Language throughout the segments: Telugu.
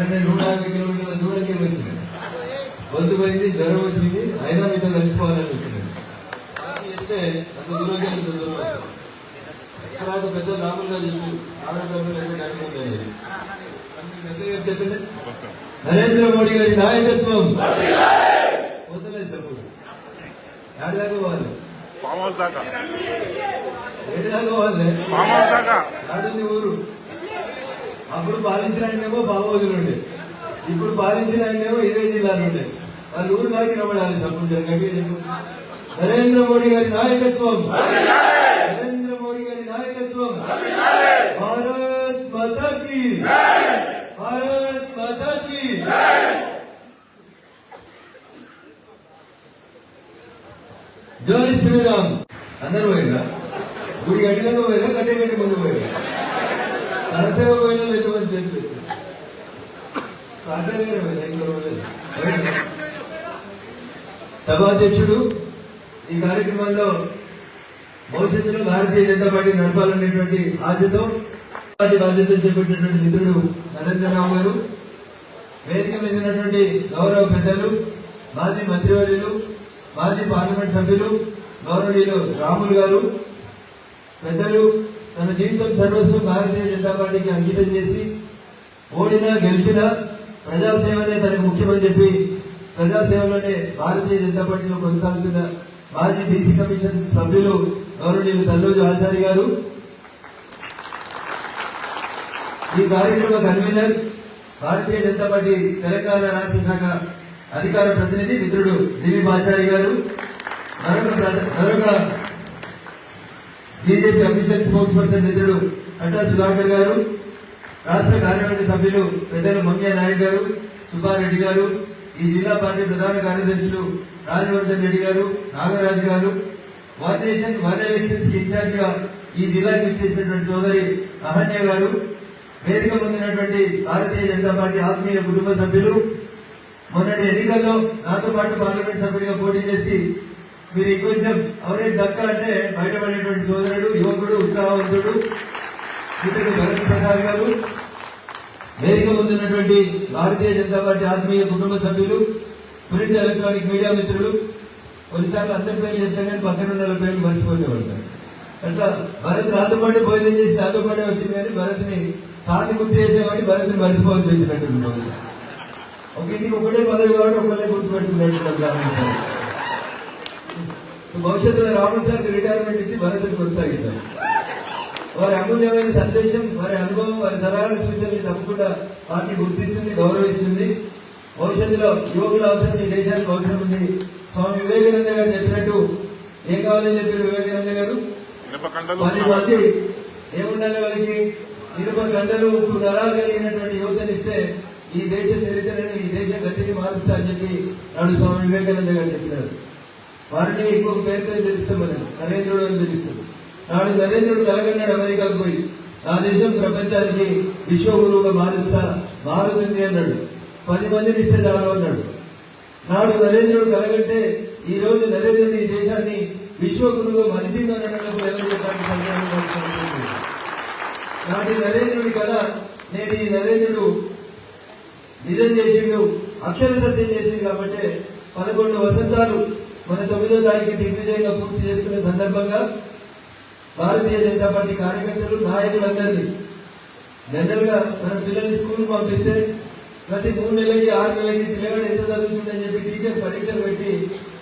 నేను నూట యాభై కిలోమీటర్ల దూరంకి వచ్చిన గొంతు పోయింది జ్వరం వచ్చింది అయినా మీతో కలిసిపోవాలని వచ్చింది. నాకు చెప్తే అంత దూరం వెళ్ళి ఇంత దూరం వచ్చాను ఇప్పుడు నాకు పెద్ద రాములు గారు చెప్పి కార్డు ఎంత కట్టుకుందని అందుకు పెద్దగా చెప్తే నరేంద్ర మోడీ గారి నాయకత్వం. వదలేదు సపోర్ట్ ఏడు దాకా పోవాలి? ఏడు దాకా పోవాలి? నాడుంది ఊరు? అప్పుడు పాలించిన ఆయనేమో బాబోజు నుండి ఇప్పుడు పాలించిన ఆయనేమో ఇదే జిల్లా నుండి వాళ్ళు ఊరు దాకా నిలబడాలి సపోజ్ గట్టిగా చెప్పు. నరేంద్ర మోడీ గారి నాయకత్వం. నరేంద్ర మోడీ గారి నాయకత్వం. భారత్ మతకి. భారత్ మతకి. జై శ్రీరామ్. అందరు పోయిందా గుడి గడ్డిలాగా పోయిందా గడ్డే గడ్డి ముందు పోయిందా అరసేవ పోయిన వాళ్ళు ఎంతమంది చేతులు? ఆచార్య సభాధ్యక్షుడు ఈ కార్యక్రమంలో భవిష్యత్తులో భారతీయ జనతా పార్టీ నడపాలనేటువంటి ఆశతో పార్టీ బాధ్యతలు చేపట్టినటువంటి మిత్రుడు నరేంద్రరావు గారు వేదిక మీద ఉన్నటువంటి గౌరవ పెద్దలు మాజీ మంత్రివర్యులు మాజీ పార్లమెంట్ సభ్యులు గౌరవనీయులు రాములు గారు పెద్దలు తన జీవితం సర్వస్వం భారతీయ జనతా పార్టీకి అంకితం చేసి ఓడినా గెలిచినా ప్రజాసేవనే తనకు ముఖ్యమని చెప్పి ప్రజాసేవలోనే భారతీయ జనతా పార్టీలో కొనసాగుతున్న మాజీ బీసీ కమిషన్ సభ్యులు గౌరవనీయులు తల్లోజు ఆచారి గారు. ఈ కార్యక్రమ కన్వీనర్ భారతీయ జనతా పార్టీ తెలంగాణ రాష్ట్ర శాఖ అధికార ప్రతినిధి మిత్రుడు దిలీప్ ఆచారి గారు. మరొక మరొక బీజేపీ అఫీషియల్ స్పోక్స్ పర్సన్ మిత్రుడు అడ్డా సుధాకర్ గారు రాష్ట్ర కార్యవర్గ సభ్యులు పెద్దలు మంగ్య నాయక్ గారు సుబ్బారెడ్డి గారు ఈ జిల్లా పార్టీ ప్రధాన కార్యదర్శులు రాజవర్ధన్ రెడ్డి గారు నాగరాజు గారు వన్ నేషన్ వన్ ఎలక్షన్స్కి ఇన్ఛార్జ్ ఈ జిల్లాకి ఇచ్చేసినటువంటి సోదరి అహన్య గారు వేదిక పొందినటువంటి భారతీయ జనతా పార్టీ ఆత్మీయ కుటుంబ సభ్యులు మొన్నటి ఎన్నికల్లో నాతో పాటు పార్లమెంట్ సభ్యుడిగా పోటీ చేసి మీరు ఇంకొంచెం అవరే దక్క అంటే బయటపడేటువంటి సోదరుడు యువకుడు ఉత్సాహవంతుడు మిత్రుడు భరత్ ప్రసాద్ గారు. వేదిక ముందున్నటువంటి భారతీయ జనతా పార్టీ ఆత్మీయ కుటుంబ సభ్యులు ప్రింట్ ఎలక్ట్రానిక్ మీడియా మిత్రులు కొన్నిసార్లు అందరి పేర్లు చెప్తే కానీ పక్కన ఉన్న పేర్లు మర్చిపోతే ఉంటారు అట్లా భరత్ నాతో పాటే భోజనం చేసి నాతో పాటే వచ్చింది కానీ భరత్ని సార్ని గుర్తు చేసిన వాడి భరత్ని మర్చిపోవాల్సి వచ్చినట్టు బహుశా. ఒక ఇంటికి ఒకటే పదవి కాబట్టి ఒకళ్ళే గుర్తుపెట్టుకున్నట్టు రాములు సార్. భవిష్యత్తులో రాములు సార్కి రిటైర్మెంట్ ఇచ్చి భరత్ని కొనసాగిద్దాం. వారి అమూల్యమైన సందేశం వారి అనుభవం వారి సలహాలు సూచనలు తప్పకుండా పార్టీ గుర్తిస్తుంది గౌరవిస్తుంది. భవిష్యత్తులో యువకుల అవసరం ఈ దేశానికి అవసరం ఉంది. స్వామి వివేకానంద గారు చెప్పినట్టు ఏం కావాలని చెప్పారు వివేకానంద గారు? పది మంది ఏముండాలి వాళ్ళకి? ఇనుప గంటలు ఉప్పు నరాలు కలిగినటువంటి యువతనిస్తే ఈ దేశ చరిత్రను ఈ దేశ గతిని మారుస్తా అని చెప్పి నాడు స్వామి వివేకానంద గారు చెప్పినారు. వారిని ఎక్కువ పేరుతో పిలుస్తాం మనం నరేంద్రుడు అని పిలుస్తాం నాడు నరేంద్రుడు కలగన్నాడు అమెరికాకు పోయి. నా దేశం ప్రపంచానికి విశ్వగురువుగా మారుస్తా మారుతుంది అన్నాడు. పది మందిని ఇస్తే చాలు అన్నాడు. నాడు నరేంద్రుడు కలగంటే ఈ రోజు నరేంద్రుడు ఈ దేశాన్ని విశ్వగురువుగా మలిచింది అనడంలో ఎవరు చెప్పడానికి సందేహం నాటి నరేంద్రుడి కళ నేటి నరేంద్రుడు నిజం చేసిండు అక్షర సత్యం చేసిండు కాబట్టి పదకొండు వసంతాలు మన తొమ్మిదో తారీఖు దిగ్విజయంగా పూర్తి చేసుకునే సందర్భంగా భారతీయ జనతా పార్టీ కార్యకర్తలు నాయకులందరినీ జనరల్గా మన పిల్లల్ని స్కూల్ పంపిస్తే ప్రతి మూడు నెలలకి ఆరు నెలలకి పిల్లగాడు ఎంత చదువుతుందని చెప్పి టీచర్ పరీక్షలు పెట్టి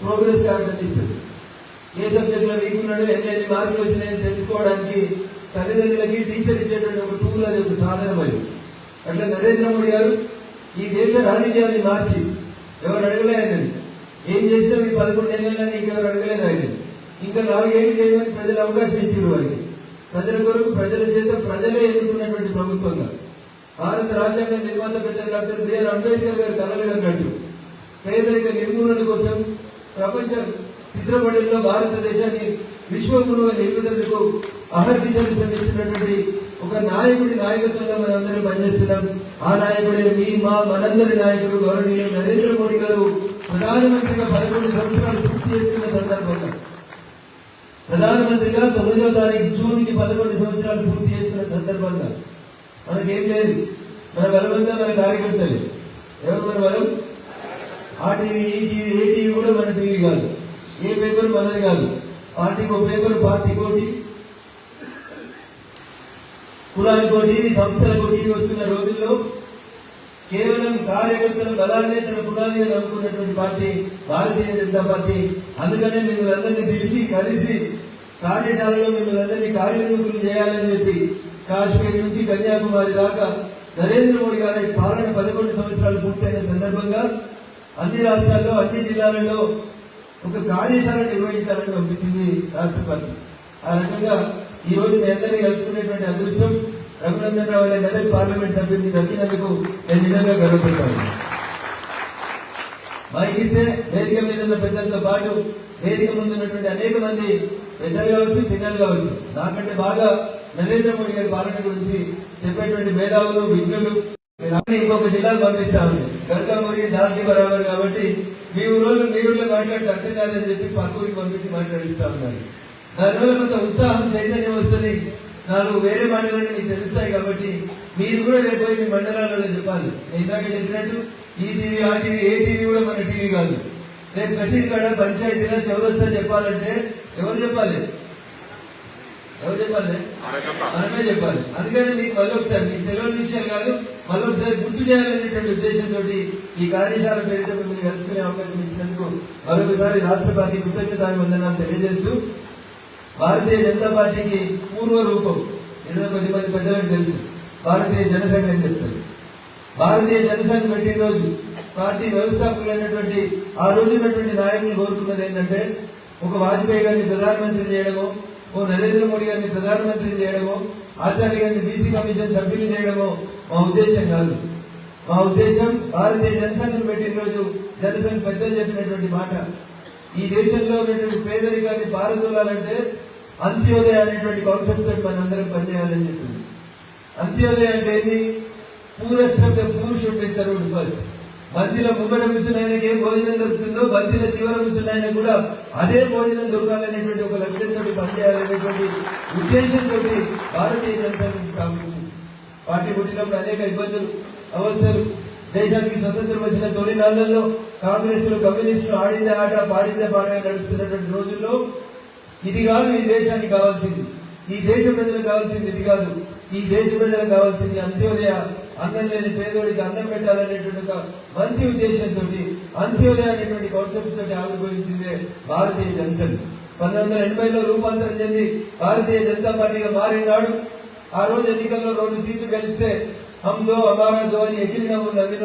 ప్రోగ్రెస్ కార్డు అందిస్తుంది ఏ సబ్జెక్టులో లో ఎన్ని ఎన్ని మార్కులు వచ్చినాయని తెలుసుకోవడానికి తల్లిదండ్రులకి టీచర్ ఇచ్చేటువంటి ఒక టూల్ అది ఒక సాధనం అది. అట్లా నరేంద్ర మోడీ గారు ఈ దేశ రాజకీయాన్ని మార్చి ఎవరు అడగలేదని ఏం చేసినా మీరు పదకొండు నెలలని ఇంకెవరు అడగలేదు ఆయన ఇంకా నాలుగేళ్ళు చేయమని ప్రజలు అవకాశం ఇచ్చారు వారికి. ప్రజల కొరకు ప్రజల చేత ప్రజలే ఎన్నుకున్నటువంటి ప్రభుత్వంగా భారత రాజ్యాంగ నిర్మాత పెద్ద డాక్టర్ బిఆర్ అంబేద్కర్ గారు కలలు అన్నట్టు పేదరిక నిర్మూలన కోసం ప్రపంచ చిత్రపటంలో భారతదేశాన్ని విశ్వగురువుగా నిలుపుతందుకు అహర్నిశలు శ్రమిస్తున్నటువంటి ఒక నాయకుడి నాయకత్వంలో మనం అందరం పనిచేస్తున్నాం. ఆ నాయకుడే మీ మా మనందరి నాయకుడు గౌరవనీయులు నరేంద్ర మోడీ గారు ప్రధానమంత్రిగా పదకొండు సంవత్సరాలు పూర్తి చేసుకున్న సందర్భంగా ప్రధానమంత్రిగా తొమ్మిదో తారీఖు జూన్కి పదకొండు సంవత్సరాలు పూర్తి చేసుకున్న సందర్భంగా మనకేం లేదు. మన బలమంతా మన కార్యకర్తలే. ఎవరు మన బలం? ఆ టీవీ ఈ టీవీ ఏ టీవీ కూడా మన టీవీ కాదు. ఏ పేపర్ మనది కాదు. పార్టీకో పేపర్ పార్టీ కోటీ కులానికో టీవీ సంస్థలకు టీవీ వస్తున్న రోజుల్లో కేవలం కార్యకర్తల బలాన్నే తన పునాదిగా నమ్ముకున్నటువంటి పార్టీ భారతీయ జనతా పార్టీ. అందుకనే మిమ్మల్ని అందరినీ పిలిచి కలిసి కార్యశాలలో మిమ్మల్ని అందరినీ కార్యోన్ముఖులు చేయాలని చెప్పి కాశ్మీర్ నుంచి కన్యాకుమారి దాకా నరేంద్ర మోడీ గారి పాలన పదకొండు సంవత్సరాలు పూర్తయిన సందర్భంగా అన్ని రాష్ట్రాల్లో అన్ని జిల్లాలలో ఒక కార్యశాల నిర్వహించాలని పంపించింది రాష్ట్రపతి ఆ రకంగా ఈ రోజు మీ అందరినీ కలుసుకునేటువంటి అదృష్టం రఘునందన్ రావు అనే మెదక్ పార్లమెంట్ సభ్యుడిని దక్కినందుకు నేను నిజంగా గర్వపడతాను. మైక్ ఇస్తే వేదిక మీద ఉన్న పెద్దలతో పాటు వేదిక ముందు ఉన్నటువంటి అనేక మంది పెద్దలు కావచ్చు చిన్నలు కావచ్చు. నాకంటే బాగా నరేంద్ర మోడీ గారి పాలన గురించి చెప్పేటువంటి మేధావులు విజ్ఞులు. ఇంకొక జిల్లాకు పంపిస్తా ఉంది. గర్కామూరికి దాల్కి బరాబర్ కాబట్టి మీ ఊరోళ్ళు మీ ఊర్లో మాట్లాడితే అర్థం కాదని చెప్పి పక్క ఊరికి పంపించి మాట్లాడిస్తా ఉన్నారు. దానివల్ల కొంత ఉత్సాహం చైతన్యం వస్తుంది. నాలుగు వేరే మాటలన్నీ మీకు తెలుస్తాయి కాబట్టి మీరు కూడా రేపు మీ మండలాలలో చెప్పాలి. నేను ఇందాక చెప్పినట్టు ఈ టీవీ ఆ టీవీ ఏ టీవీ కూడా మన టీవీ కాదు. రేపు కసీర్ కాడ పంచాయతీలో చౌరస్తా చెప్పాలంటే ఎవరు చెప్పాలి? ఎవరు చెప్పాలి? మనమే చెప్పాలి. అందుకని మీకు మళ్ళీ ఒకసారి మీకు తెలియని విషయాలు కాదు మళ్ళీ ఒకసారి గుర్తు చేయాలనేటువంటి ఉద్దేశంతో ఈ కార్యశాల పేరిట మిమ్మల్ని కలుసుకునే అవకాశం ఇచ్చినందుకు మరొకసారి రాష్ట్ర పార్టీ కృతజ్ఞత వందనాలు తెలియజేస్తూ భారతీయ జనతా పార్టీకి పూర్వ రూపం. ఇరవై పది మంది పెద్దలకు తెలుసు. భారతీయ జనసంఘం అని చెప్తారు భారతీయ జనసంఘం పెట్టిన రోజు పార్టీ వ్యవస్థాపకులైనటువంటి ఆ రోజు ఉన్నటువంటి నాయకులు కోరుకున్నది ఏంటంటే ఒక వాజ్పేయి గారిని ప్రధానమంత్రి చేయడమో ఓ నరేంద్ర మోడీ గారిని ప్రధానమంత్రి చేయడమో ఆచార్య గారిని బీసీ కమిషన్ సభ్యులు చేయడమో మా ఉద్దేశం కాదు. మా ఉద్దేశం భారతీయ జనసంఘం పెట్టిన రోజు జనసంఘ్ పెద్దలు చెప్పినటువంటి మాట. ఈ దేశంలో ఉన్నటువంటి పేదరికాన్ని పారదోలాలంటే అంత్యోదయ అనేటువంటి కాన్సెప్ట్ తోటి మన అందరం పనిచేయాలని చెప్పింది అంత్యోదయ అంటే ఏది? Poorest of the poor should be served first బంతిలో ముంగట కూర్చున్న ఆయనకి ఏం భోజనం దొరుకుతుందో బంతిలో చివర కూర్చున్న ఆయన కూడా అదే భోజనం దొరకాలనేటువంటి ఒక లక్ష్యంతో పనిచేయాలనేటువంటి ఉద్దేశంతో భారతీయ జనసంఘం స్థాపించింది. పార్టీ పుట్టినప్పుడు అనేక ఇబ్బందులు అవస్థలు దేశానికి స్వతంత్రం వచ్చిన తొలి నాళ్ళలో కాంగ్రెస్లు కమ్యూనిస్టులు ఆడిందే ఆట పాడిందే పాటగా నడుస్తున్నటువంటి రోజుల్లో ఇది కాదు ఈ దేశానికి కావాల్సింది. ఈ దేశ ప్రజలకు కావాల్సింది ఇది కాదు. ఈ దేశ ప్రజలకు కావాల్సింది అంత్యోదయ అన్నం లేని పేదోడికి అన్నం పెట్టాలనేటువంటి ఒక మంచి ఉద్దేశంతో అంత్యోదయ అనేటువంటి కాన్సెప్ట్ తోటి ఆవిర్భవించిందే భారతీయ జనసంఘ్ పంతొమ్మిది వందల ఎనభైలో రూపాంతరం చెంది భారతీయ జనతా పార్టీగా మారినాడు. ఆ రోజు ఎన్నికల్లో రెండు సీట్లు గెలిస్తే హమ్దో అమారా దో అని ఎగిరినవ్వు నవ్విన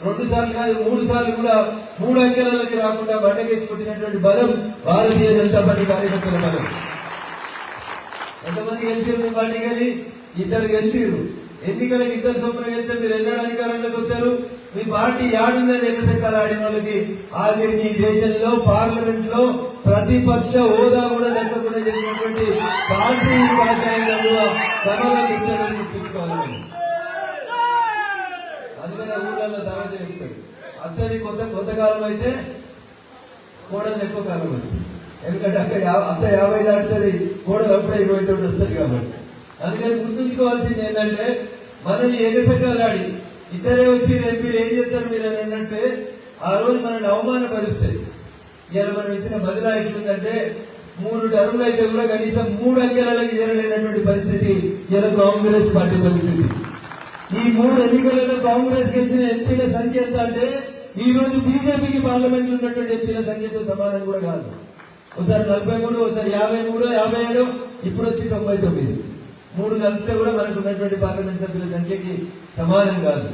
రెండు సార్లు కాదు మూడు సార్లు కూడా మూడు అంకెలకి రాకుండా బండకేసి కొట్టినటువంటి బలం భారతీయ జనతా పార్టీ కార్యకర్తల బలం. ఎంతమంది గెలిచిరు మీ పార్టీ కానీ ఇద్దరు గెలిచిరు ఎన్నికలకు ఇద్దరు చొప్పున వెళ్తే మీరు ఎన్నడూ అధికారంలోకి వచ్చారు మీ పార్టీ యాడుందని ఎగసెక్కలు ఆడిన వాళ్ళకి ఆఖరికి ఈ దేశంలో పార్లమెంట్లో ప్రతిపక్ష హోదా కూడా దక్కకుండా చేసినటువంటి పార్టీ కాషాయం కండువ తమలో గుర్తులను ఊళ్ళల్లో సామెత చెప్తాడు. అత్తది కొత్త కొంతకాలం అయితే కోడలు ఎక్కువ కాలం వస్తుంది. ఎందుకంటే అక్క యా- అత్త యాభై దాటుతుంది కోడలు అప్పుడే ఇరవై తొమ్మిది వస్తుంది కాబట్టి. అందుకని గుర్తుంచుకోవాల్సింది ఏంటంటే మనల్ని ఎగసకాలాడి ఇద్దరే వచ్చి ఎంపీలు ఏం చెప్తారు మీరు అని అన్నట్టే ఆ రోజు మనల్ని అవమానపరుస్తాయి. ఇవాళ మనం ఇచ్చిన బదిలా ఎట్లుందంటే మూడు టర్ములు అయితే కూడా కనీసం మూడు అంకెలకి చేరలేనటువంటి పరిస్థితి ఇలా కాంగ్రెస్ పార్టీ పరిస్థితి. ఈ మూడు ఎన్నికలలో కాంగ్రెస్ గెలిచిన ఎంపీల సంఖ్య ఎంత అంటే ఈ రోజు బీజేపీకి పార్లమెంట్ ఉన్నటువంటి ఎంపీల సంఖ్యతో సమానం కూడా కాదు. ఒకసారి నలభై మూడు ఒకసారి యాభై మూడు యాభై ఏడు ఇప్పుడు వచ్చి తొంభై తొమ్మిది. మూడు కలిపితే కూడా మనకు ఉన్నటువంటి పార్లమెంట్ సభ్యుల సంఖ్యకి సమానం కాదు.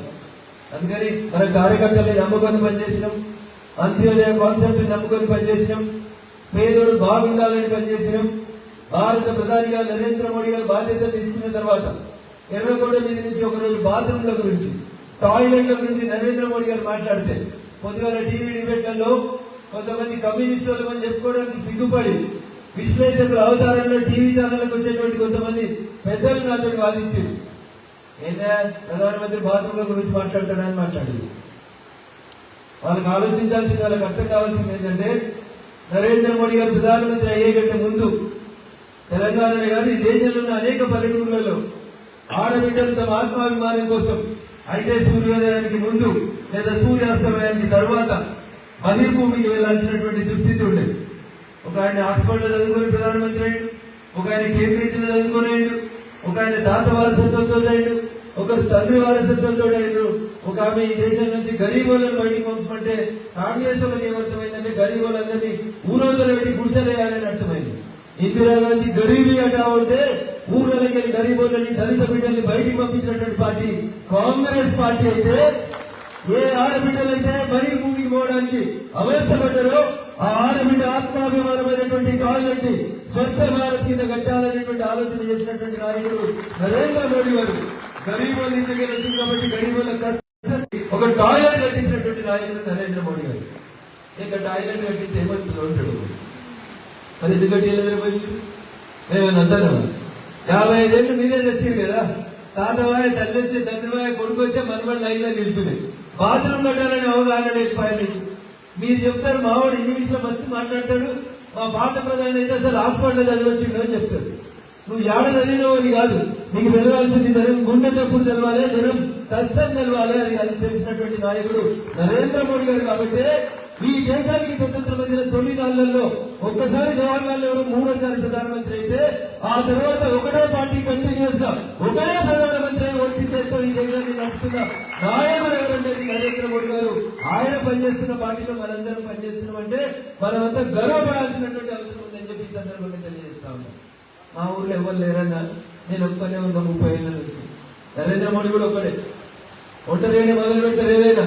అందుకని మన కార్యకర్తల్ని నమ్ముకొని పనిచేసినాం అంత్యోదయ కాన్సెప్ట్ నమ్ముకొని పనిచేసినాం పేదోడు బాగుండాలని పనిచేసినాం భారత ప్రధానిగా నరేంద్ర మోడీ గారు బాధ్యత తీసుకున్న తర్వాత ఎర్రగొండ మీద నుంచి ఒకరోజు బాత్రూమ్ల గురించి టాయిలెట్ల గురించి నరేంద్ర మోడీ గారు మాట్లాడితే పొద్దుగాల టీవీ డిబేట్లలో కొంతమంది కమ్యూనిస్టులు అని చెప్పుకోవడానికి సిగ్గుపడి విశ్లేషకుల అవతారంలో టీవీ ఛానళ్ళకు వచ్చేటువంటి కొంతమంది పెద్దలు నాతో వాదించింది ఏదా ప్రధానమంత్రి బాత్రూమ్ల గురించి మాట్లాడతాడని మాట్లాడారు. వాళ్ళకి ఆలోచించాల్సింది వాళ్ళకి అర్థం కావాల్సింది ఏంటంటే నరేంద్ర మోడీ గారు ప్రధానమంత్రి అయ్యేకంటే ముందు తెలంగాణనే కాదు ఈ దేశంలో ఉన్న అనేక పల్లెటూర్లలో ఆడబిడ్డలు తమ ఆత్మాభిమానం కోసం అయితే సూర్యోదయానికి ముందు లేదా సూర్యాస్తమయానికి తర్వాత బహిర్భూమికి వెళ్ళాల్సినటువంటి దుస్థితి ఉండేది. ఒక ఆయన ఆక్స్ఫర్డ్లో చదువుకొని ప్రధానమంత్రి అయ్యాడు ఒక ఆయన కేంబ్రిడ్జ్ చదువుకొని అయ్యాడు ఒక ఆయన తాత వారసత్వంతో అయ్యాడు ఒకరు తండ్రి వారసత్వంతో అయ్యారు ఒక ఆమె ఈ దేశం నుంచి గరీబులను బయటికి పంపమంటే కాంగ్రెస్ వాళ్ళకి ఏమర్థమైందంటే గరీబులందరినీ ఊరోజులు పెట్టి గుడిసెలేయాలని అర్థమైంది. ఇందిరాగాంధీ గరీబీ అటా ఉంటే ఊర్లకి వెళ్ళి గరీబోళ్ళని దళిత బిడ్డల్ని బయటికి పంపించినటువంటి పార్టీ కాంగ్రెస్ పార్టీ అయితే ఏ ఆడబిడ్డలైతే బహిర్భూమికి పోవడానికి అవస్థపడ్డారో ఆ ఆడబిడ్డ ఆత్మాభిమానమైనటువంటి టాయిలెట్ని స్వచ్ఛ భారత్ కింద కట్టాలనేటువంటి ఆలోచన చేసినటువంటి నాయకుడు నరేంద్ర మోడీ గారు. గరీబుల ఇంటికి వచ్చింది కాబట్టి గరీబుల కష్టం ఒక టాయిలెట్ కట్టించినటువంటి నాయకుడు నరేంద్ర మోడీ గారు. ఇక టాయిలెట్ కట్టిస్తే ఏమంటుంది ఉంటాడు మరి ఎందుకు కట్టేయలేదు పోయి మీరు మేము యాభై ఐదేళ్ళు మీరే తెచ్చింది కదా? తాతవాయ తల్లి వచ్చి తండ్రివాయ కొడుకు వచ్చే మనమడి లైన్లో నిలిచింది బాత్రూమ్ కట్టాలని అవగాహన లేదు మీకు. మీరు చెప్తారు మావాడు ఇంగ్లీష్లో లో మస్తు మాట్లాడతాడు. మా పాత ప్రధాని అయితే అసలు హాస్పిటల్ చదివచ్చిండు అని చెప్తారు. నువ్వు ఏడ చదివినావు అని కాదు. నీకు తెలవాల్సింది జనం గుండె చప్పుడు తెలవాలి జనం కష్టం తెలవాలి అది అది తెలిసినటువంటి నాయకుడు నరేంద్ర మోడీ గారు కాబట్టి ఈ దేశానికి స్వతంత్రం వచ్చిన తొలి నాళ్ళలో ఒక్కసారి జవహర్లాల్ నెహ్రూ మూడోసారి ప్రధానమంత్రి అయితే ఆ తర్వాత ఒకటే పార్టీ కంటిన్యూస్గా ఒకటే ప్రధానమంత్రి అయి ఒంటి చేత్తో ఈ దేశాన్ని నడుపుతున్న నాయకుడు ఎవరంటే నరేంద్ర మోడీ గారు. ఆయన పనిచేస్తున్న పార్టీలో మనందరం పనిచేస్తున్నాం అంటే మనమంతా గర్వపడాల్సినటువంటి అవసరం ఉందని చెప్పి ఈ సందర్భంగా తెలియజేస్తా ఉన్నాం. మా ఊర్లో ఎవరు లేరన్నా? నేను ఒక్కనే ఉన్నా ముప్పై ఏళ్ళ నుంచి. నరేంద్ర మోడీ కూడా ఒక్కడే. ఒంటరిగానే మొదలు పెడతారు ఏదైనా?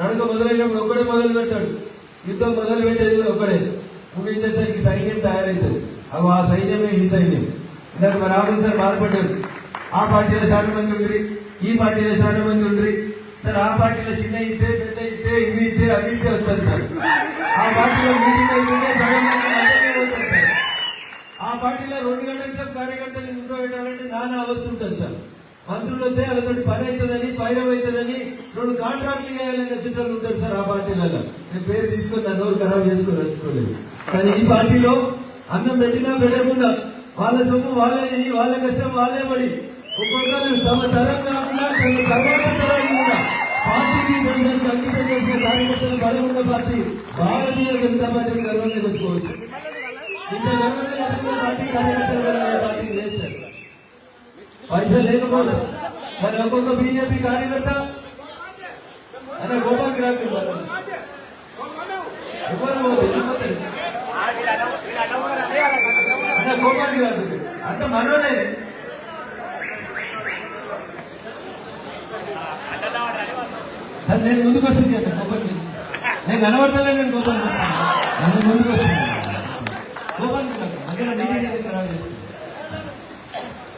నడక మొదలైనప్పుడు ఒక్కడే మొదలు పెడతాడు. యుద్ధం మొదలు పెట్టేది కూడా ఒక్కడే. ముగించేసరికి సైన్యం తయారవుతుంది అవి ఆ సైన్యమే ఈ సైన్యం. ఇందాక మా రాహుల్ సార్ బాధపడ్డారు. ఆ పార్టీలో చాలా మంది ఉండ్రి ఈ పార్టీలో చాలా మంది ఉండ్రి. సార్ ఆ పార్టీలో చిన్న ఇద్దే పెద్ద ఇద్దే ఇవి ఇద్దే అవి ఇద్దే వస్తారు సార్. ఆ పార్టీలో మీటింగ్ అవుతుంటే సగం మంది పోతారు సార్. ఆ పార్టీలో రెండు గంటల సేపు కార్యకర్తలు కూర్చోబెట్టాలంటే నానా అవస్థ ఉంటుంది సార్. మంత్రులు వస్తే వాళ్ళతో పని అవుతుందని పైరవ్ అవుతుందని రెండు కాంట్రాక్ట్లు చేయాలని చుట్టాలు ఉంటారు సార్ ఆ పార్టీలలో నేను పేరు తీసుకొని నా నోరు ఖరాబ్ చేసుకొని వచ్చుకోలేదు కానీ ఈ పార్టీలో అన్నం పెట్టినా పెట్టకుండా వాళ్ళ సొమ్ము వాళ్ళే తిని వాళ్ళ కష్టం వాళ్ళే పడి ఒక్కొక్కరు తమ తరం కాకుండా తమ తర్వాత తరాన్ని కూడా పార్టీకి దేశానికి అంకితం చేసిన కార్యకర్తలు బలమున్న పార్టీ భారతీయ జనతా పార్టీని గర్వంగా చెప్పుకోవచ్చు. ఇంత గర్వంగా చెప్పుకున్న పార్టీ కార్యకర్తలు పార్టీ లేదు పైసలు లేకపోవచ్చు కానీ ఒక్కొక్క బీజేపీ కార్యకర్త? అనే గోపాల్ గిరాకీ ఎవరు పోతే? ఎందుకు పోతారు? గోపాల్ గిరాకీ అంత మనోనే నేను ముందుకు వస్తుంది చెప్పండి గోపాల్ గిరి నేను కనబడతానే నేను గోపాల్ వస్తాను నేను ముందుకు వస్తాను గోపాల్ గిరాకీ మధ్యలో మీటింగ్ ఎందుకు ఖరాబ్ చేస్తాను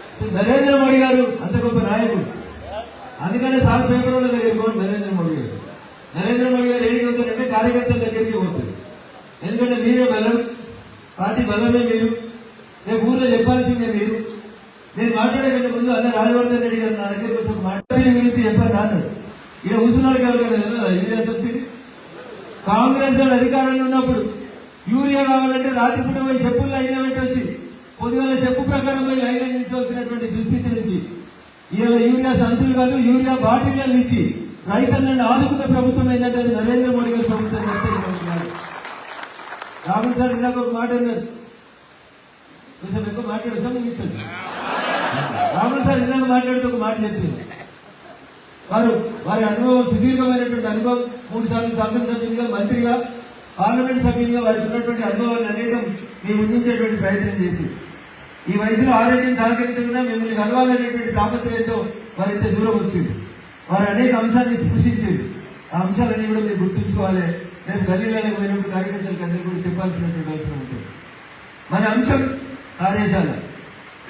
సో నరేంద్ర మోడీ గారు అంత గొప్ప నాయకుడు. అందుకనే సార్ పేపర్ వాళ్ళ దగ్గరికి పోడు నరేంద్ర మోడీ గారు. నరేంద్ర మోడీ గారు ఏడికి వెళ్తారంటే కార్యకర్తల దగ్గరికి పోతారు. ఎందుకంటే మీరే బలం పార్టీ బలమే మీరు. రేపు ఊర్లో చెప్పాల్సిందే మీరు. నేను మాట్లాడేకంటే ముందు అన్న రాజవర్ధన్ రెడ్డి గారు నా దగ్గరికి వచ్చి ఒక మాట గురించి చెప్పాను అన్నాడు. ఇక్కడ ఊసునాడు గారు కదా యూరియా సబ్సిడీ? కాంగ్రెస్ వాళ్ళు అధికారంలో ఉన్నప్పుడు యూరియా కావాలంటే రాత్రిపూట పోయి చెప్పులు లైన్ పెట్టి వచ్చి పొద్దుగల చెప్పు ప్రకారం పోయి లైన్ నిల్చోవలసినటువంటి దుస్థితి నుంచి. ఇవాళ యూరియా సంచులు కాదు యూరియా బాటిల్లను ఇచ్చి రైతులను ఆదుకున్న ప్రభుత్వం ఏంటంటే అది నరేంద్ర మోడీ గారి ప్రభుత్వం చెప్తే రాహుల్ సార్ ఇందాక ఒక మాట అన్నారు. కొంచెం ఎక్కువ మాట్లాడతాం ముగించండి రాహుల్ సార్ ఇందాక మాట్లాడుతూ ఒక మాట చెప్పింది వారు వారి అనుభవం సుదీర్ఘమైనటువంటి అనుభవం మూడు సార్లు శాసనసభ్యునిగా మంత్రిగా పార్లమెంట్ సభ్యునిగా వారికి ఉన్నటువంటి అనుభవాన్ని అనేకం మేము ముందుంచేటువంటి ప్రయత్నం చేసి ఈ వయసులో ఆరోగ్యం సహకరించకుండా మిమ్మల్ని కలవాలనేటువంటి తాపత్రయంతో వారు ఇంత దూరం వచ్చింది వారు అనేక అంశాన్ని స్పృశించేది ఆ అంశాలన్నీ కూడా మీరు గుర్తుంచుకోవాలి. రేపు గల్లీలలో పోయినప్పుడు కార్యకర్తలకు అందరికీ కూడా చెప్పాల్సినటువంటి అవసరం ఉంటుంది మన అంశం కార్యశాల.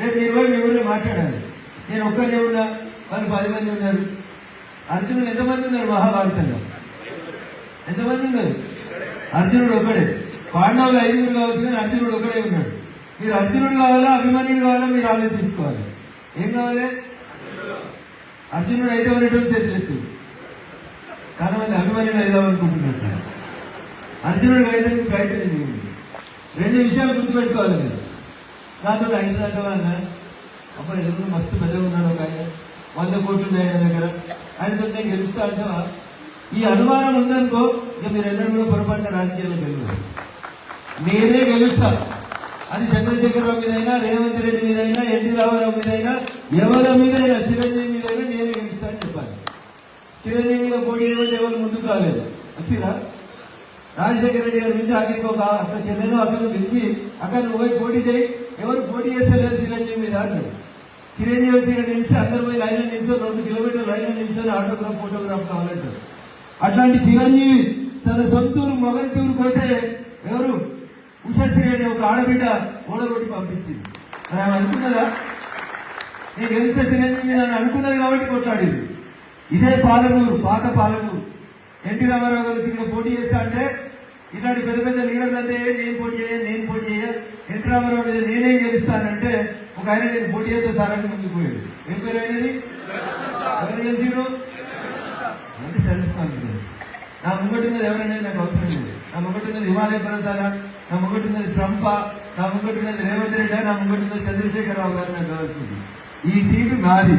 రేపు మీరు పోయి మీ ఊళ్ళో మాట్లాడాలి. నేను ఒక్కరినే ఉన్నా వాళ్ళు పది మంది ఉన్నారు. అర్జునుడు ఎంతమంది ఉన్నారు మహాభారతంలో? ఎంతమంది ఉన్నారు? అర్జునుడు ఒకడే. పాండవులు ఐదుగురు కావచ్చు కానీ అర్జునుడు ఒకడే ఉన్నాడు. మీరు అర్జునుడు కావాలా అభిమన్యుడు కావాలా మీరు ఆలోచించుకోవాలి. ఏం కావాలి? అర్జునుడు అయితే ఉన్నటువంటి చేతులు ఎత్తు కానీ మంది అభిమన్యుడు అయిదాం అనుకుంటున్నట్టు. అర్జునుడు అయితే ప్రయత్నం చేయండి. రెండు విషయాలు గుర్తుపెట్టుకోవాలి మీరు. నాతో ఐదు అంటావా అన్న. అబ్బాయి ఎదురు మస్తు పెద్దగా ఉన్నాడు ఒక ఆయన. వంద కోట్లు ఉన్నాయి ఆయన దగ్గర. ఆయనతో నేను గెలుస్తా అంటావా? ఈ అనుమానం ఉందనుకో ఇక మీరు ఎన్నడూ పొరపాటున రాజకీయాల్లో గెలవరు. నేనే గెలుస్తాను అది చంద్రశేఖర్ రావు మీదైనా రేవంత్ రెడ్డి మీదైనా ఎన్టీ రామారావు మీదైనా ఎవరి మీదైనా చిరంజీవి మీదైనా నేనే గెలుస్తా అని చెప్పాలి. చిరంజీవి మీద పోటీ చేయమంటే ఎవరు ముందుకు రాలేదు. వచ్చిరా రాజశేఖర రెడ్డి గారు పిలిచి అక్కడికి ఒక అక్క చెల్లెను అక్కను పిలిచి అక్కడ నువ్వు పోయి పోటీ చేయి. ఎవరు పోటీ చేస్తారు చిరంజీవి మీద అన్నాడు చిరంజీవి వచ్చి ఇక్కడ నిలిస్తే అందరు పోయి లైన్లో నిల్చొని రెండు కిలోమీటర్ల లైన్లో నిల్చొని ఆటోగ్రాఫ్ ఫోటోగ్రాఫ్ కావాలంటారు. అట్లాంటి చిరంజీవి తన సొంతూరు మొగల్తూరు కోటే ఎవరు? ఉషశ్రీ అనే ఒక ఆడబిడ్డ ఓడగొట్టి పంపించింది. మరి ఆమె అనుకున్నదా? నేను గెలిస్తే తినేది మీద అని అనుకున్నది కాబట్టి కొట్లాడింది. ఇదే పాలమూరు పాత పాలమూరు ఎన్టీ రామారావు గారు వచ్చి ఇక్కడ పోటీ చేస్తా అంటే ఇట్లాంటి పెద్ద పెద్ద లీడర్లు అంటే నేను పోటీ చేయ నేను పోటీ చేయ ఎన్టీ రామారావు మీద నేనేం గెలుస్తానంటే ఒక ఆయన నేను పోటీ చేస్తే సార్ అని ముందుకు పోయాడు ఏం పేరు అయినది ఎవరు గెలిచిరు అంటే సెల్ఫ్ కాన్ఫిడెన్స్? నా ముంగటున్నది ఎవరనేది నాకు అవసరం లేదు. నా ముంగటున్నది హిమాలయ పర్వతాల నా ముంగటున్నది ట్రంపా నా ముంగటున్నది రేవంత్ రెడ్డి నా ముంగటున్నది చంద్రశేఖరరావు గారు నాకు కావాల్సింది. ఈ సీటు నాది.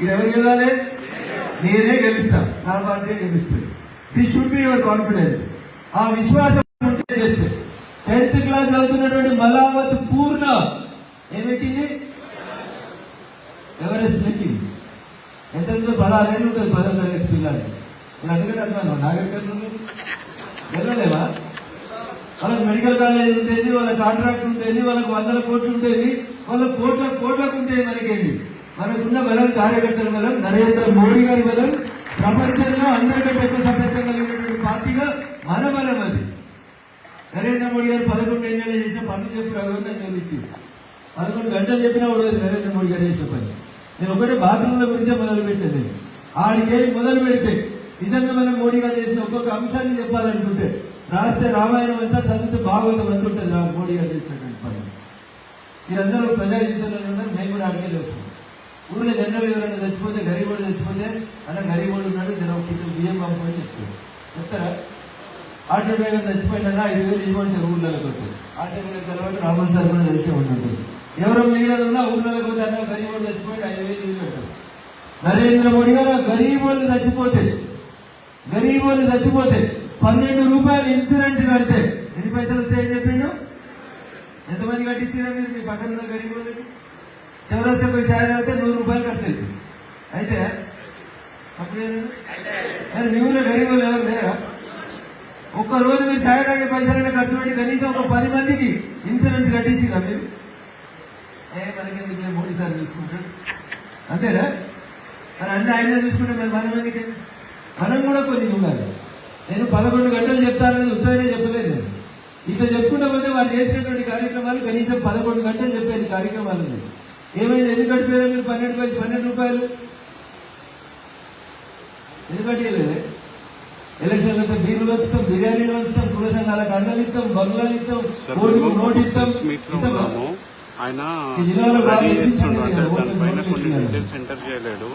ఇది ఎవరు గెలవాలి? నేనే గెలుస్తా. నా పార్టీ గెలుస్తుంది. This should be your confidence ఆ విశ్వాసం ఉంటే చేస్తే. టెన్త్ క్లాస్ చదువుతున్నటువంటి మలావత్ పూర్ణ ఏమెక్కింది ఎవరెస్ట్ ఎక్కింది? ఎంత ఎంత పదహారేళ్ళు ఉంటుంది పదో తరగతి పిల్లలు నేను అందుకంటే అన్నాను నాగరికర్ణులు వెళ్ళలేవా వాళ్ళకి మెడికల్ కాలేజ్ ఉంటుంది వాళ్ళ కాంట్రాక్ట్ ఉంటుంది వాళ్ళకి వందల కోట్లు ఉంటుంది వాళ్ళ కోట్ల కోట్లకు ఉంటాయి మనకేంటి? మనకున్న బలం కార్యకర్తల బలం నరేంద్ర మోడీ గారి బలం ప్రపంచంలో అందరికంటే ఎక్కువ సభ్యత్వం కలిగినటువంటి పార్టీగా మన బలం అది. నరేంద్ర మోడీ గారు పదకొండు ఎన్నేళ్ళు చేసిన పనులు చెప్పి రఘువంతన్ ఇచ్చింది పదకొండు గంటలు చెప్పినా కూడా నరేంద్ర మోడీ గారు చేసిన పని. నేను ఒకటే బాత్రూంల గురించే మొదలు పెట్టాను నేను. ఆడికేమి మొదలు పెడితే నిజంగా మనం మోడీ గారు చేసిన ఒక్కొక్క అంశాన్ని చెప్పాలనుకుంటే రాస్తే రామాయణం ఎంత చదివితే భాగవతం ఎంత ఉంటుంది? రా మోడీ గారు చేసినటువంటి పని. మీరందరూ ప్రజా జీవితంలో ఉన్నారు మేము కూడా అడిగే వచ్చాం ఊళ్ళో జనరల్ ఎవరైనా చచ్చిపోతే గరీబోడు చచ్చిపోతే అన్న గరీబోడు ఉన్నాడు జర ఒక కిలో బియ్యం పంపమని చెప్తాడు చెప్తారా. ఆటో డ్రైవర్ చచ్చిపోయినా ఐదు వేలు ఇవ్వమంటారు ఊళ్ళలోకి పోతే. ఆచార్య గారు తర్వాత రాములు సార్ కూడా తెలిసే ఉంటుంది ఎవరో లీడర్ ఉన్నా ఊళ్ళలోకి పోతే అన్న గరీబోడు చచ్చిపోయి ఐదు వేలు ఇల్లు నరేంద్ర మోడీ గారు గరీబోళ్ళు చచ్చిపోతే గరీబోళ్ళు చచ్చిపోతే పన్నెండు రూపాయలు ఇన్సూరెన్స్ కడితే ఎన్ని పైసలు వస్తాయని చెప్పిండు? ఎంతమంది కట్టించారా మీరు? మీ పక్కన ఉన్న గరీబోళ్ళకి చౌరస్తా పోయి ఛాయ్ తాగితే నూరు రూపాయలు ఖర్చు అవుతుంది అయితే అప్పుడు మరి మీ ఊళ్ళో గరీబోళ్ళు ఎవరు లేరా? ఒక్క రోజు మీరు ఛాయ్ తాగే పైసలైనా ఖర్చు పెట్టి కనీసం ఒక పది మందికి ఇన్సూరెన్స్ కట్టించిందా మీరు? ఏ మనకెందుకు మోడీ సార్ చూసుకుంటాడు? అంతేనా? మరి అన్ని ఆయన చూసుకుంటే మరి మన మందికి మనం కూడా కొన్ని ఉండాలి. నేను పదకొండు గంటలు చెప్తానని ఉత్తగానే చెప్పలేదు నేను. ఇట్లా చెప్పుకుంటా పోతే వాళ్ళు చేసినటువంటి కార్యక్రమాలు కనీసం పదకొండు గంటలు చెప్పేది కార్యక్రమాలు ఏమైంది? ఎందుకు కట్టిపోయారు మీరు పన్నెండు పై పన్నెండు రూపాయలు? ఎందుకు కట్టియలేదే ఎలక్షన్లు వస్తే బీర్లు వంచుతాం బిర్యానీలు వంచుతాం కుల సంఘాలకు అండలు ఇస్తాం బంగ్లాలు ఇస్తాం ఓటుకు నోటు ఇస్తాం. ఆయన అంటే దానిపైన కొన్ని డీటెయిల్స్ ఎంటర్ చేయలేడు?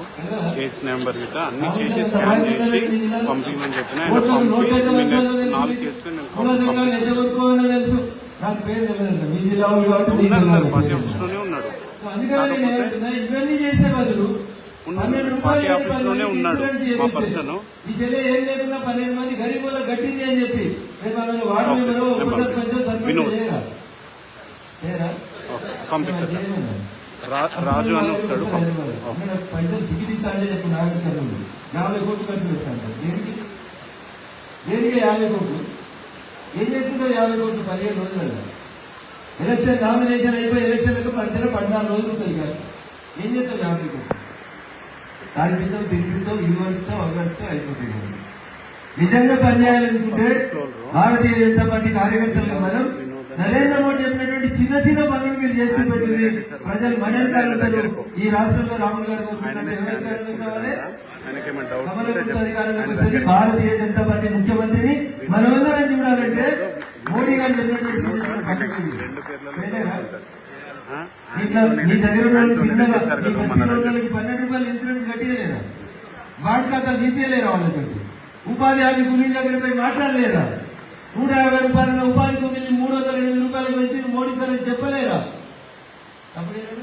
కేసు నెంబర్ గిట్ట అన్ని చేసి స్కాన్ చేసి. పంపించమని చెప్పిన ఆయన పంపి నాలుగు? కేసులు నేను ఉన్నాడు పార్టీ ఉన్నాడు మా పర్సన్. ఈ చెల్లె ఏం లేకుండా పన్నెండు మంది గరీబుల గట్టింది అని చెప్పి రేపు వార్డు. మెంబరు ఉప సర్పంచ్ సర్పంచ్ వినోద్. చేయరా చేయరా ఓకే, పంపిస్తా సార్. రాజు అని వస్తాడు పంపిస్తాడు ఓకే. అక్కడ పైసలు టికెట్ ఇస్తా అంటే చెప్పు నాగర్ కర్నూలు. యాభై కోట్లు ఖర్చు పెట్టాను దేనికి? దేనికి యాభై కోట్లు? ఏం చేసుకుంటావు యాభై కోట్లు పదిహేను రోజులలో ఎలక్షన్ నామినేషన్ అయిపోయి ఎలక్షన్లకు పడితే పద్నాలుగు రోజులు కానీ ఏం చేస్తావు యాభై కోట్లు? తాగిపిస్తావు తినిపిస్తావు ఇవి వంచుతావు అవి వంచుతావు అయిపోతాయి కదా. నిజంగా పనిచేయాలనుకుంటే భారతీయ జనతా పార్టీ కార్యకర్తలకు మనం నరేంద్ర మోడీ చెప్పినటువంటి చిన్న చిన్న పనులు మీరు చేస్తూ పెట్టి ప్రజలు మన వెనకాల ఉంటారు. ఈ రాష్ట్రంలో రాములు గారు కోరుకున్నట్టు ఎవరు అధికారంలోకి రావాలి. అధికారంలోకి వస్తుంది. భారతీయ జనతా పార్టీ ముఖ్యమంత్రిని మనమందరం చూడాలంటే మోడీ గారు చెప్పినటువంటి మీ దగ్గర ఉన్న వాళ్ళు చిన్నగా మీ బస్తీలో ఉన్న వాళ్ళకి పన్నెండు రూపాయలు ఇన్సూరెన్స్ కట్టియలేరా? వాడి ఖాతా తీపియలేరా వాళ్ళకి ఉపాధి హామీ కూలీ దగ్గర పోయి మాట్లాడలేరా? నూట యాభై రూపాయల ఉపాధి కూలీని మూడు వందల ఎనిమిది రూపాయలకు పెంచి మోడీ సార్ చెప్పలేరా? తప్పలేరా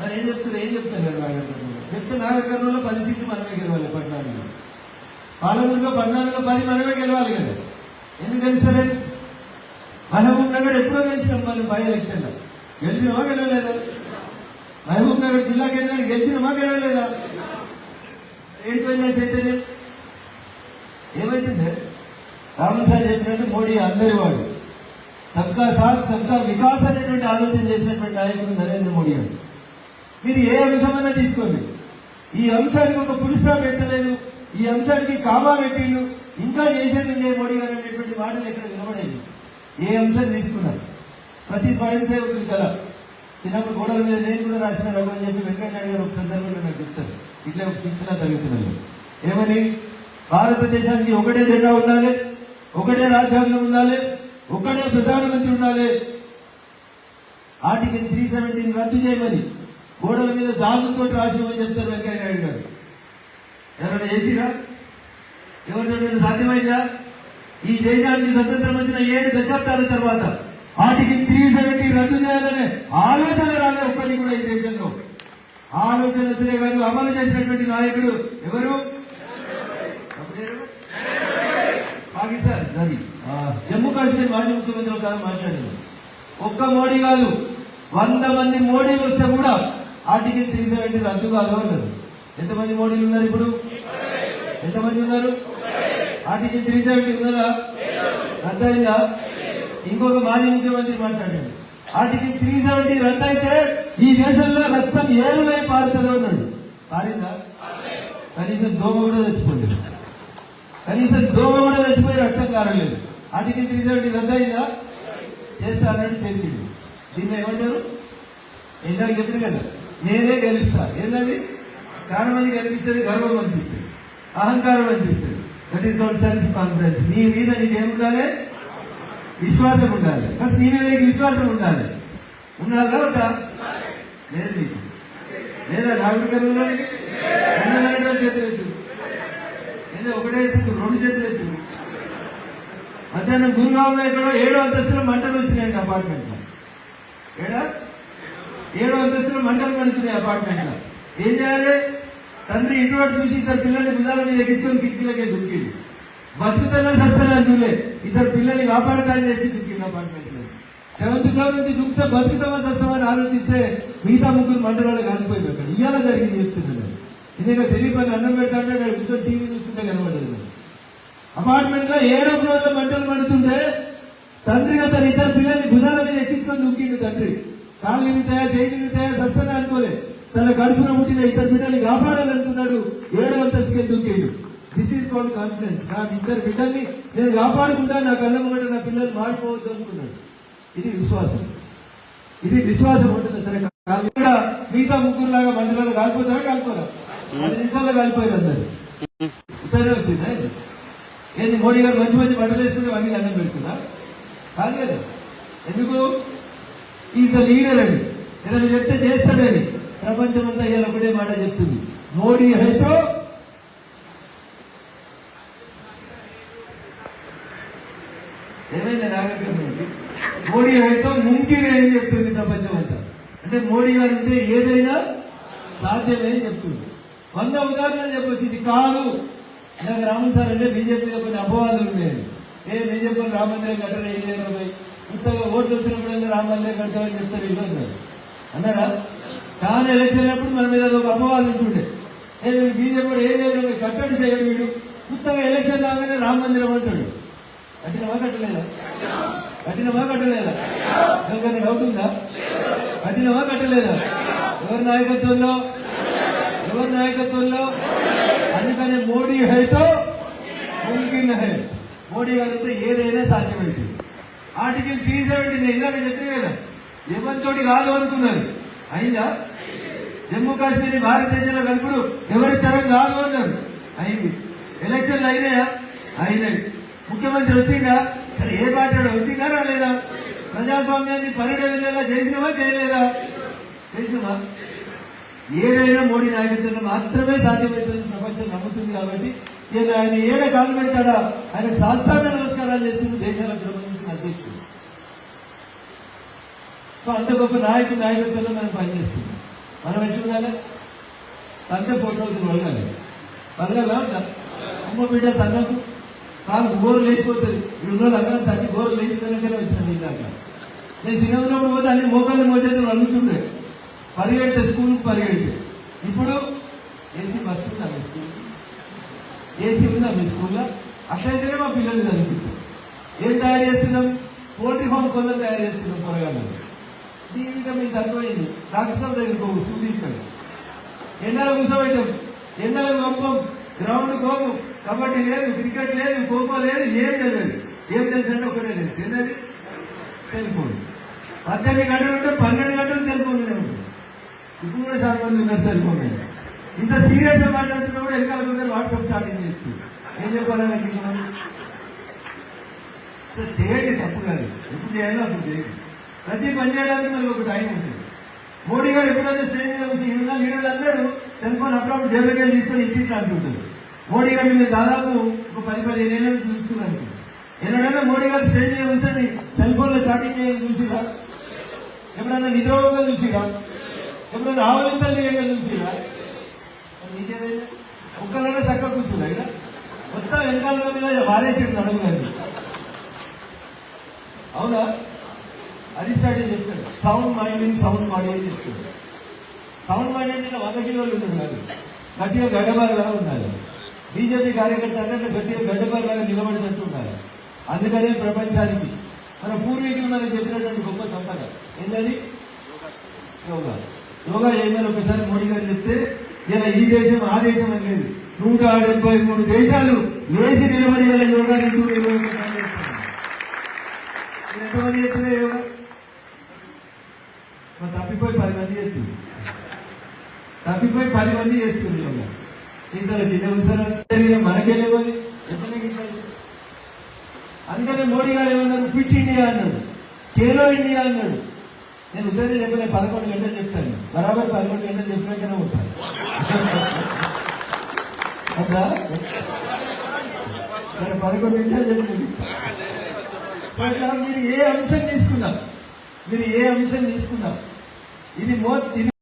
మరి ఏం చెప్తున్నారు ఏం చెప్తున్నారు నాగర్ కర్నూలు చెప్తే నాగర్ కర్నూలులో పది సీట్లు మనమే గెలవాలి పట్టణాలలో పాలమూరులో పట్టణాలలో పది మనమే గెలవాలి కదా? ఎందుకు గెలుస్తలేదు మహబూబ్ నగర్ ఎప్పుడో గెలిచినాం మనం బై ఎలక్షన్లో గెలిచినమా గెలవలేదా? మహబూబ్ నగర్ జిల్లా కేంద్రాన్ని గెలిచినమా గెలవలేదా? ఏడిపోయిందా చైతన్యం? ఏమైతుందే రాములు సార్ చెప్పినట్టు మోడీ అందరి వాడు. సబ్కా సాత్ సబ్కా వికాస్ అనేటువంటి ఆలోచన చేసినటువంటి నాయకుడు నరేంద్ర మోడీ గారు. మీరు ఏ అంశమన్నా తీసుకోండి. ఈ అంశానికి ఒక పులిసా పెట్టలేదు ఈ అంశానికి కామా పెట్టిండు. ఇంకా చేసేది ఉండే మోడీ గారు అనేటువంటి మాటలు ఎక్కడ వినబడేవి? ఏ అంశం తీసుకున్నారు? ప్రతి స్వయం సేవకుని కల. చిన్నప్పుడు గోడల మీద నేను కూడా రాసిన రఘు అని చెప్పి వెంకయ్యనాయుడు గారు ఒక సందర్భంలో నాకు చెప్తారు. ఇట్లే ఒక శిక్షణ తరగతులలో ఏమని? భారతదేశానికి ఒకటే జెండా ఉండాలి. ఒకటే రాజ్యాంగం ఉండాలి ఒకటే ప్రధానమంత్రి ఉండాలి. ఆర్టికల్ త్రీ సెవెంటీన్ రద్దు చేయమని గోడల మీద జాగులతో రాసినామని చెప్తారు వెంకయ్య నాయుడు గారు. ఎవరైనా చేసిరా? ఎవరితో సాధ్యమైందా? ఈ దేశానికి స్వతంత్రం వచ్చిన ఏడు దశాబ్దాల తర్వాత ఆర్టికల్ త్రీ సెవెంటీ రద్దు చేయాలనే ఆలోచన రాలే ఒక్కరిని కూడా ఈ దేశంలో. ఆలోచన వచ్చినే కాదు అమలు చేసినటువంటి నాయకుడు ఎవరు? పాకిస్తాన్. సరి జమ్మూ కాశ్మీర్ మాజీ ముఖ్యమంత్రి ఒక ఆమె మాట్లాడింది. ఒక్క మోడీ కాదు వంద మంది మోడీలు వస్తే కూడా ఆర్టికల్ త్రీ సెవెంటీ రద్దు కాదు అన్నారు. ఎంతమంది మోడీలు ఉన్నారు ఇప్పుడు? ఎంతమంది ఉన్నారు? ఆర్టికల్ త్రీ సెవెంటీ ఉన్నదా? రద్దయిందా? ఇంకొక మాజీ ముఖ్యమంత్రి మాట్లాడాడు ఆర్టికల్ త్రీ సెవెంటీ రద్దు అయితే ఈ దేశంలో రక్తం ఏరులై పారుతుందో అన్నాడు. పారిందా? కనీసం దోమ కూడా చచ్చిపోలేదు కనీసం దోమ కూడా చచ్చిపోయి రక్తం కారలేదు ఆర్టికల్ త్రీ సెవెంటీ రద్దు అయిందా? చేస్తా అన్నట్టు చేసిండు. దీన్ని ఏమంటారు? ఇందాక చెప్పిన కదా నేనే గెలుస్తా. ఏంటది చాలా కనిపిస్తుంది గర్వం అనిపిస్తుంది. అహంకారం అనిపిస్తుంది. That is called self confidence నీ మీద నీకు ఉండాలి విశ్వాసం ఉండాలి. ఫస్ట్ నీ మీద నీకు విశ్వాసం ఉండాలి. ఉండాలి వద్దా లేదు మీకు లేదా నాగరికర్ణంలోనికి ఉన్నదంటే చేతులు ఏదో ఒకటే ఎత్తు రెండు చేతులు ఎత్తు మధ్యాహ్నం గురుగామ ఎక్కడో ఏడో అంతస్తులో మంటలు వచ్చినాయండి అపార్ట్మెంట్లో ఏడా? ఏడో అంతస్తులో మంటలు మండుతున్నాయి అపార్ట్మెంట్లో ఏం చేయాలి? తండ్రి ఇంటివాడు చూసి ఇద్దరు పిల్లల్ని భుజాల మీద ఎక్కించుకొని కిటికీలకే దుక్కిండు. బతుకుతున్నా సస్తానా చూలే ఇద్దరు పిల్లల్ని కాపాడతాయని చెప్పి దుక్కిండు అపార్ట్మెంట్లో. సెవెంత్ ఫ్లోర్ నుంచి దుక్కితే బతుకుతామా సస్తమని ఆలోచిస్తే మిగతా ముగ్గురు మంటలలో కాలిపోయింది అక్కడ. ఇవాళ జరిగింది చెప్తున్నాను ఎందుకంటే తెలియపని అన్నం పెడతా అంటే కూర్చొని టీవీ అపార్ట్మెంట్లో కనబడేది అపార్ట్మెంట్లో ఏడో ఫ్లోర్లో మంటలు పడుతుంటే తండ్రి తన ఇద్దరు పిల్లల్ని భుజాల మీద ఎక్కించుకొని దుక్కిండు తండ్రి. కాళ్ళు తిరుగుతాయా చేయి తిరుగుతాయా సస్తనే అనుకోలే. తన కడుపున పుట్టిన ఇద్దరు బిడ్డల్ని కాపాడాలనుకున్నాడు. ఏడో అంతస్తుకి దుక్కిండు దిస్ ఈజ్ కాల్డ్ కాన్ఫిడెన్స్ నా ఇద్దరు బిడ్డల్ని నేను కాపాడుకుంటా నా కళ్ళ ముంగట నా పిల్లలు మాడిపోవద్దు అనుకున్నాడు. ఇది విశ్వాసం. ఇది విశ్వాసం ఉంటుంది? సరే కూడా మిగతా ముగ్గురు లాగా మండలాలు కాలిపోతారా కాలిపోరా? పది నిమిషాల్లో కాలిపోయారు అందరు. వచ్చిందా ఏంది మోడీ గారు మంచి మంచి బట్టలు వేసుకుంటే వంగి దండం పెడుతున్నా? కాలేదు ఎందుకు? ఈజ్ ద లీడర్ అని. ఏదైనా చెప్తే చేస్తాడని. ప్రపంచం అంతా ఇవాళ ఒకటే మాట చెప్తుంది. మోడీ హైతో ఏమైంది నాగరికం మోడీ హైతో ముంకినే అని చెప్తుంది ప్రపంచం అంతా అంటే మోడీ గారు ఉంటే ఏదైనా సాధ్యమే అని చెప్తుంది. వంద ఉదాహరణలు చెప్పొచ్చు. ఇది కాదు. ఇందాక రాములు సార్ అంటే బీజేపీ మీద కొన్ని అపవాదులు ఉన్నాయి. ఏ బీజేపీ రామ మందిరం కట్టడం ఏం చేయరు పోయి. కొత్తగా ఓట్లు వచ్చినప్పుడు రామ మందిరం కడతామని చెప్తారు ఇల్లు అన్నారు. అన్నారా? చాలా ఎలక్షన్ అప్పుడు మన మీద ఒక అపవాదం ఉంటుండే. ఏ మీరు బీజేపీ ఏం లేదు పోయి కట్టడి చేయడు వీడు. కొత్తగా ఎలక్షన్ రాగానే రామ మందిరం అంటాడు. కట్టినవా కట్టలేదా? కట్టినవా కట్టలేదా? ఎవరికైనా డౌట్ ఉందా? కట్టినవా కట్టలేదా? ఎవరి నాయకత్వంలో? ఎవరి నాయకత్వంలో అందుకనే మోడీ హైతో ముమ్కిన్ హై. మోడీ గారితో ఏదైనా సాధ్యమైంది. ఆర్టికల్ త్రీ సెవెంటీ నేను ఇందాక చెప్పిన కదా ఎవరితోటి కాదు అనుకున్నారు. అయిందా? జమ్మూ కాశ్మీర్ భారతదేశంలో కలుపుడు ఎవరి తరం కాదు అన్నారు. అయింది. ఎలక్షన్లు అయినాయా? అయినాయి. ముఖ్యమంత్రి వచ్చిందా సరే ఏ పార్టీ వాడు వచ్చిందా రాలేదా? ప్రజాస్వామ్యాన్ని పరిడవిల్లేలా చేసినవా చేయలేదా? చేసినవా? ఏదైనా మోడీ నాయకత్వంలో మాత్రమే సాధ్యమవుతుంది ప్రపంచం నమ్ముతుంది కాబట్టి నేను ఆయన ఏడ కాలు పెడతాడా ఆయన శాస్త్రాంగ నమస్కారాలు చేస్తుంది దేశాలకు సంబంధించిన అధ్యక్షుడు. సో అంత గొప్ప నాయకుడి నాయకత్వంలో మనం పనిచేస్తుంది మనం ఎట్లుండాలి? తంత ఫోటో వదలాలి వదలాలా అమ్మ బిడ్డ తనకు కాలు గోరు లేచిపోతుంది. వీళ్ళు ఉన్న వాళ్ళు అందరం తగ్గి గోరు లేచిపోయినాకనే వచ్చిన ఇందాక నేను చిన్నప్పుడు పోతే అన్ని మోకాలు మోచేతులు అలుగుతుండే పరిగెడితే స్కూల్కి పరిగెడితే. ఇప్పుడు ఏసీ బస్సు ఉందా మీ స్కూల్కి ఏసీ ఉందా మీ స్కూల్లో అట్లయితేనే మా పిల్లల్ని చదివిస్తాం ఏం తయారు చేస్తున్నాం? పోల్ట్రీ ఫామ్ కొందరు తయారు చేస్తున్నాం పొరగాళ్ళు. డి విటమిన్ తక్కువైంది డాక్టర్ సాబ్ దగ్గరికి పోవు చూదించాడు ఎండలో కూర్చోబెట్టాం. ఎండలో పంపం గ్రౌండ్ కోము కబడ్డీ లేదు క్రికెట్ లేదు ఖోఖో లేదు ఏం తెలియదు. ఏం తెలుసు అంటే ఒకటే తెలుసు. ఏంటది సెల్ ఫోన్. పద్దెనిమిది గంటలు ఉంటే పన్నెండు గంటలు సెల్ ఫోన్ ఉంటుంది. ఇప్పుడు కూడా చాలా మంది ఉన్నారు సెల్ ఫోన్ ఇంత సీరియస్గా మాట్లాడుతున్నా కూడా వెనకాల కొందరు వాట్సాప్ చాటింగ్ చేస్తుంది ఏం చెప్పాలి నాకు ఇంకా సో చేయండి తప్పు కాదు. ఎప్పుడు చేయాలో అప్పుడు చేయండి. ప్రతి పని చేయడానికి మనకు ఒక టైం ఉంటుంది. మోడీ గారు ఎప్పుడైనా స్టేజ్ మీద లీడర్లు అందరూ సెల్ ఫోన్ అప్పుడప్పుడు జేబులకి వెళ్ళి తీసుకొని ఇంటింటి అంటుంటారు. మోడీ గారిని మీరు దాదాపు ఒక పది పదిహేను ఏళ్ళ నుంచి చూస్తున్నారు ఎన్నడైనా మోడీ గారు స్టేజ్ మీద కూర్చొని సెల్ ఫోన్లో చాటింగ్ చేయడం చూసిరా? ఎప్పుడైనా నిద్రపోగా చూసిరా? ఎప్పుడైనా ఆవలింతలు చేయగా చూసిరా మరి నీకేమైంది? ఒక్కరైనా చక్కగా కూర్చున్నా ఇక్కడ మొత్తం వెనకాల మీద వారేసేది నడుములన్నీ. అవునా? అరిస్టాటిల్ చెప్తాడు sound mind in sound body అని చెప్తాడు. సౌండ్ మైండ్ అంటే వంద కిలోలు ఉంటుంది కాదు. గట్టిగా గడ్డబారులాగా ఉండాలి. బీజేపీ కార్యకర్త అంటే అట్లా గట్టిగా గడ్డబారులాగా నిలబడినట్టు ఉండాలి. అందుకనే ప్రపంచానికి మన పూర్వీకులు మనకు చెప్పినటువంటి గొప్ప సంపద. ఏంటది యోగా. యోగా ఏమైనా ఒకసారి మోడీ గారు చెప్తే ఇలా ఈ దేశం ఆ దేశం అని లేదు. నూట డెబ్బై మూడు దేశాలు లేచి నిలబడి ఇలా యోగా నీకు నిర్వహించడం చేస్తున్నారు. ఎంతమంది చెప్పినా యోగా? మరి తప్పిపోయి పది మంది చెప్తుంది తప్పిపోయి పది మంది చేస్తుంది యోగా. ఇంతలో కింద కూర్చొని మనకెళ్ళిపోయి ఎట్లనే గిట్ల అందుకనే మోడీ గారు ఏమన్నారు? ఫిట్ ఇండియా అన్నాడు. ఖేలో ఇండియా అన్నాడు. నేను ఉదయం చెప్పలే పదకొండు గంటలు చెప్తాను. బరాబర్ పదకొండు గంటలు చెప్పినాకనే ఉంటాను అదా? మరి పదకొండు నిమిషాలు చెప్పి ఇట్లా మీరు ఏ అంశం తీసుకుందాం మీరు ఏ అంశం తీసుకుందాం ఇది మో ఇది